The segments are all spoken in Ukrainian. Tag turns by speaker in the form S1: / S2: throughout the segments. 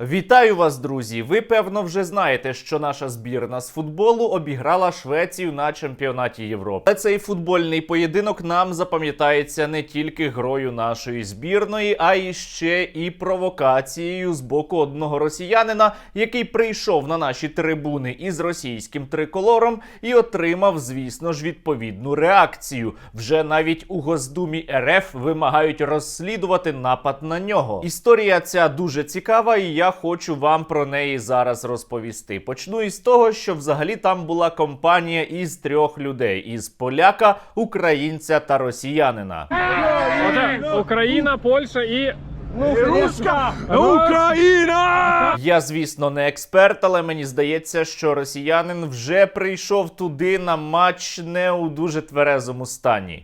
S1: Вітаю вас, друзі! Ви певно вже знаєте, що наша збірна з футболу обіграла Швецію на чемпіонаті Європи. Але цей футбольний поєдинок нам запам'ятається не тільки грою нашої збірної, а й ще і провокацією з боку одного росіянина, який прийшов на наші трибуни із російським триколором і отримав, звісно ж, відповідну реакцію. Вже навіть у Госдумі РФ вимагають розслідувати напад на нього. Історія ця дуже цікава, і я хочу вам про неї зараз розповісти. Почну із того, що взагалі там була компанія із трьох людей: із поляка, українця та росіянина.
S2: Это Украина, Польша и...
S3: Руска! Україна!
S1: Я, звісно, не експерт, але мені здається, що росіянин вже прийшов туди на матч не у дуже тверезому стані.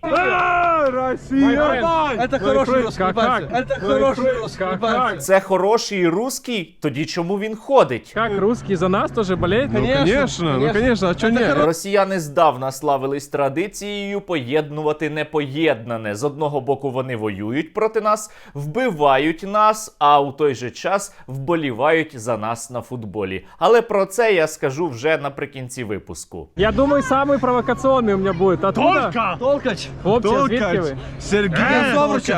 S3: Росія!
S4: Это хороший русский,
S2: Как,
S4: батя.
S2: как?
S4: Это хороший русский,
S2: Как,
S4: батя.
S2: как?
S1: Це хороший русський? Тоді чому він ходить?
S2: Как русские за нас тоже болеют?
S3: Ну, конечно, ну, конечно, а чё нет?
S1: Росіяни здавна славились традицією поєднувати непоєднане. З одного боку вони воюють проти нас, вбивають нас, а у той же час вболівають за нас на футболі. Але про це я скажу вже наприкінці випуску.
S2: Я думаю, самый провокационный у меня будет. Откуда?
S3: Толька!
S4: Толкач.
S2: Хлопці, звідки
S3: Толкач! Сергій
S4: області.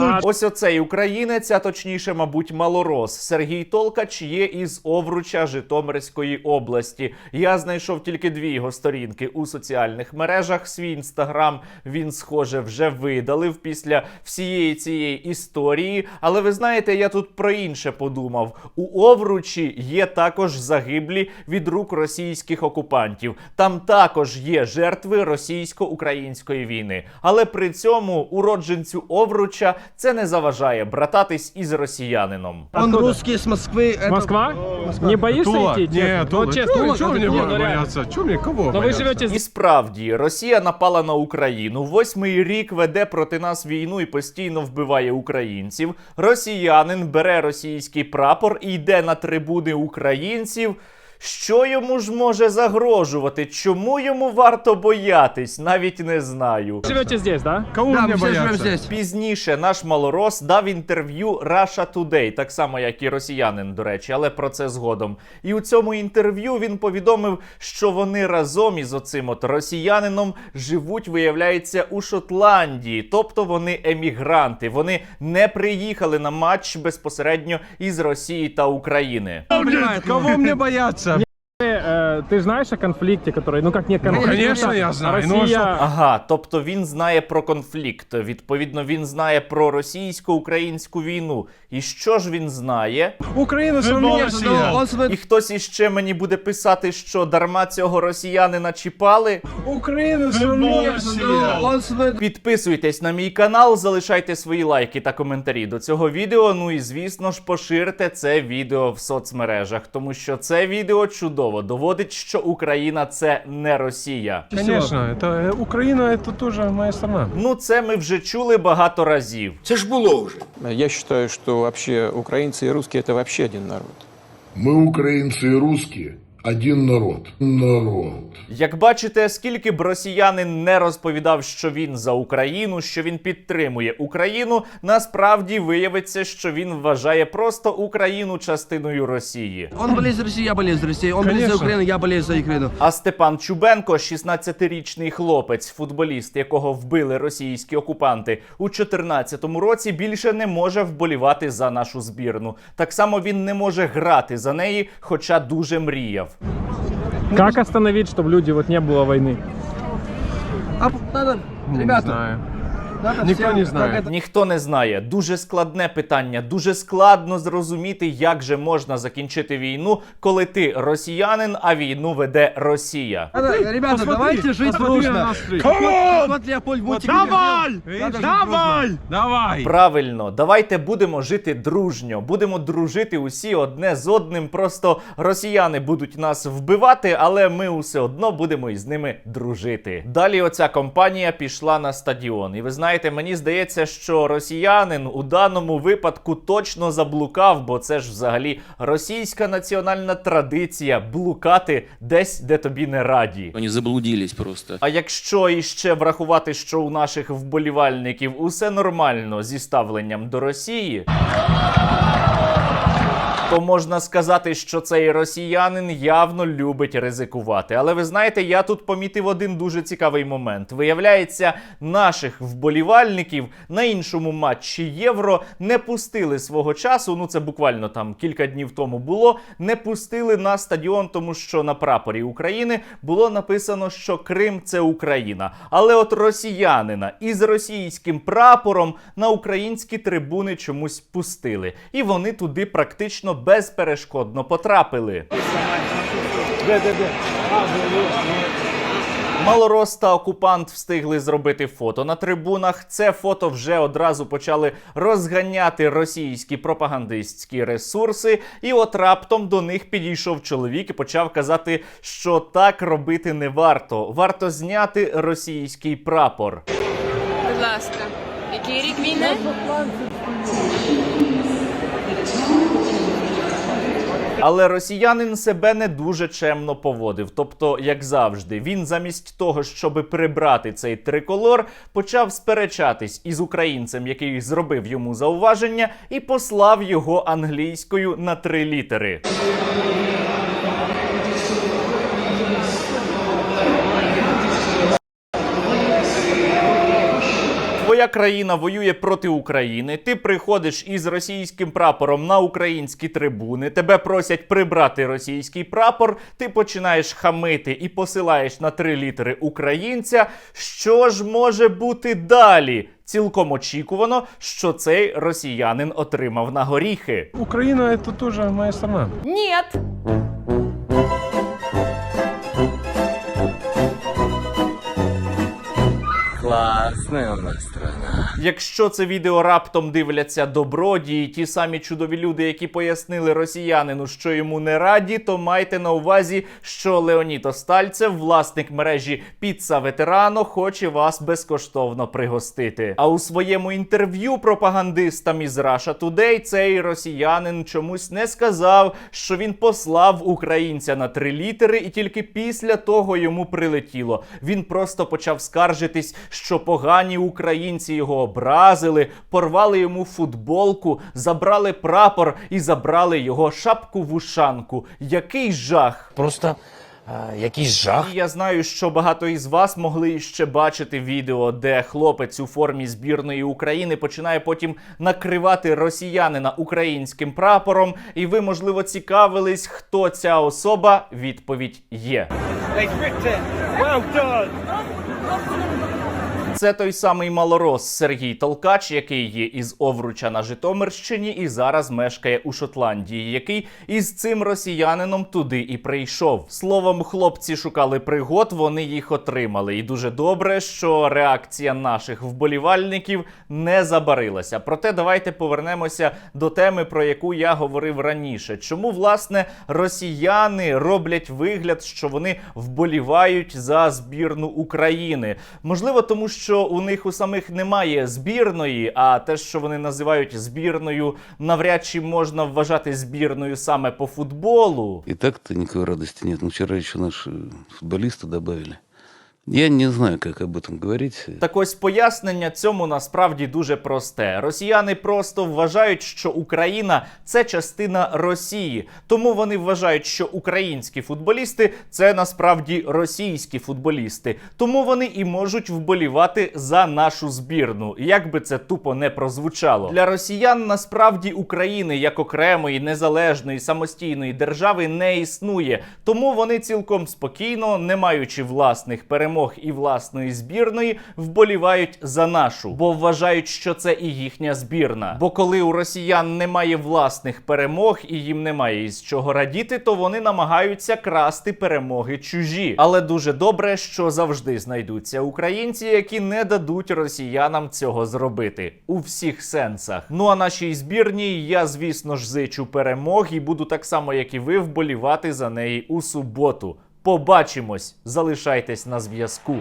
S2: лучший.
S1: Ось оцей українець, а точніше, мабуть, малорос Сергій Толкач є із Овруча Житомирської області. Я знайшов тільки дві його сторінки у соціальних мережах. Свій інстаграм він, схоже, вже видалив після всієї цієї історії. Але ви знаєте, я тут про інше подумав: у Овручі є також загиблі від рук російських окупантів. Там також є жертви російсько-української війни Але при цьому уродженцю Овруча це не заважає брататись із росіянином.
S4: Он
S2: Откуда?
S4: русский с Москвы. это-
S2: Москва? Не боишься
S3: Тула?
S2: идти? честно?
S3: Нет, Тула.
S2: Вот честно,
S3: Чё,
S2: Тула,
S3: чё мне
S2: Тула, ну реально.
S3: бояться? Чё мне, кого
S2: Но вы
S3: бояться?
S2: живете
S1: І
S2: здесь.
S1: справді Росія напала на Україну. Восьмий рік веде проти нас війну і постійно вбиває українців. Росіянин бере російський прапор і йде на трибуни українців. Що йому ж може загрожувати? Чому йому варто боятись? Навіть не знаю.
S2: Живете здесь, да?
S3: Кого
S4: Да,
S3: мне бояться?
S1: Пізніше наш малорос дав інтерв'ю Russia Today, так само як і росіянин, до речі, але про це згодом. І у цьому інтерв'ю він повідомив, що вони разом із оцим от росіянином живуть, виявляється, у Шотландії, тобто вони емігранти. Вони не приїхали на матч безпосередньо із Росії та України.
S3: Кого мне бояться?
S2: Ты, э, ты знаешь о конфликте, который... Ну как не конфликт?
S3: конечно, я знаю. Ну, а
S2: Россия...
S3: что?
S1: Ага, тобто він знає про конфлікт. Відповідно, він знає про російсько-українську війну. І що ж він знає?
S3: Украина все
S4: Нет,
S3: равно
S4: ну,
S3: Россия.
S4: он
S1: І
S4: смотрит.
S1: хтось іще мені буде писати, що дарма цього росіянина чіпали.
S3: Украина все равно
S4: Ну,
S3: Россия.
S4: Он смотрит.
S1: Підписуйтесь на мій канал, залишайте свої лайки та коментарі до цього відео. Ну і звісно ж, поширте це відео в соцмережах, тому що це відео чудово доводить, що Україна це не Росія.
S3: Конечно, это э, Украина, это тоже моя страна.
S1: Ну, це ми вже чули багато разів.
S5: Це ж було вже.
S6: Я считаю, что вообще украинцы и русские это вообще один народ.
S5: Ми, українці і русські, один народ. Народ.
S1: Як бачите, скільки б росіянин не розповідав, що він за Україну, що він підтримує Україну, насправді виявиться, що він вважає просто Україну частиною Росії.
S4: Он болеет за Россию, я болею за Россию. Он болеет за. Украину, я болею за Украину.
S1: А Степан Чубенко, 16-річний хлопець, футболіст, якого вбили російські окупанти у 2014 році, більше не може вболівати за нашу збірну. Так само він не може грати за неї, хоча дуже мріяв
S2: Как остановить, чтобы люди вот не было войны?
S4: А надо,
S3: Не
S4: ребята,
S3: знаю.
S4: надо
S3: Никто
S4: всем,
S3: не
S4: как это-
S1: Ніхто не знає. Дуже складне питання. Дуже складно зрозуміти, як же можна закінчити війну, коли ти росіянин, а війну веде Росія.
S4: Надо, ребята, давайте жить
S3: посмотри
S4: дружно. Вот, вот Леопольд Мутик
S3: Давай! Давай! Давай!
S1: Правильно, давайте будемо жити дружньо, будемо дружити усі одне з одним. Просто росіяни будуть нас вбивати, але ми усе одно будемо із ними дружити. Далі оця компанія пішла на стадіон. І ви знаєте, мені здається, що росіянин у даному випадку точно заблукав, бо це ж взагалі російська національна традиція блукати десь, де тобі не раді.
S7: Вони заблудились просто.
S1: А якщо іще врахувати, що у наших вболівальників усе нормально зі ставленням до Росії, то можна сказати, що цей росіянин явно любить ризикувати. Але ви знаєте, я тут помітив один дуже цікавий момент. Виявляється, наших вболівальників на іншому матчі Євро не пустили свого часу. Ну це буквально там кілька днів тому було. Не пустили на стадіон, тому що на прапорі України було написано, що Крим це Україна. Але от росіянина із російським прапором на українські трибуни чомусь пустили, і вони туди практично безперешкодно потрапили. Малорос та окупант встигли зробити фото на трибунах. Це фото вже одразу почали розганяти російські пропагандистські ресурси. І от раптом до них підійшов чоловік і почав казати, що так робити не варто. Варто зняти російський прапор.
S7: Будь ласка, який рік війни?
S1: Але росіянин себе не дуже чемно поводив. Тобто, як завжди, він замість того, щоб прибрати цей триколор, почав сперечатись із українцем, який зробив йому зауваження, і послав його англійською на три літери. Твоя країна воює проти України. Ти приходиш із російським прапором на українські трибуни. Тебе просять прибрати російський прапор. Ти починаєш хамити і посилаєш на три літери українця. Що ж може бути далі? Цілком очікувано, що цей росіянин отримав на горіхи.
S3: Украина это тоже моя страна.
S7: Нет.
S1: Якщо це відео раптом дивляться добродії, ті самі чудові люди, які пояснили росіянину, що йому не раді, то майте на увазі, що Леонід Остальцев, власник мережі Піца Ветерано, хоче вас безкоштовно пригостити. А у своєму інтерв'ю пропагандистам із Russia Today цей росіянин чомусь не сказав, що він послав українця на три літери, і тільки після того йому прилетіло. Він просто почав скаржитись, що погані українці його образили, порвали йому футболку, забрали прапор і забрали його шапку вушанку. Який жах!
S8: Просто е, якийсь жах.
S1: І я знаю, що багато із вас могли ще бачити відео, де хлопець у формі збірної України починає потім накривати росіянина українським прапором. І ви, можливо, цікавились, хто ця особа. Відповідь є. Це той самий малорос Сергій Толкач, який є із Овруча на Житомирщині і зараз мешкає у Шотландії, який із цим росіянином туди і прийшов. Словом, хлопці шукали пригод, вони їх отримали. І дуже добре, що реакція наших вболівальників не забарилася. Проте давайте повернемося до теми, про яку я говорив раніше. Чому власне росіяни роблять вигляд, що вони вболівають за збірну України? Можливо, тому що у них у самих немає збірної, а те, що вони називають збірною, навряд чи можна вважати збірною саме по футболу.
S9: І так-то нікої радості нет. Ну, вчера еще наши футболисты добавили. Я не знаю, как об этом говорить.
S1: Так ось пояснення цьому насправді дуже просте. Росіяни просто вважають, що Україна це частина Росії. Тому вони вважають, що українські футболісти це насправді російські футболісти. Тому вони і можуть вболівати за нашу збірну, як би це тупо не прозвучало. Для росіян насправді України як окремої незалежної самостійної держави не існує. Тому вони цілком спокійно, не маючи власних перемог і власної збірної, вболівають за нашу, бо вважають, що це і їхня збірна. Бо коли у росіян немає власних перемог і їм немає із чого радіти, то вони намагаються красти перемоги чужі. Але дуже добре, що завжди знайдуться українці, які не дадуть росіянам цього зробити у всіх сенсах. Ну а нашій збірній я, звісно ж, зичу перемог і буду так само, як і ви, вболівати за неї у суботу. Побачимось, залишайтесь на зв'язку.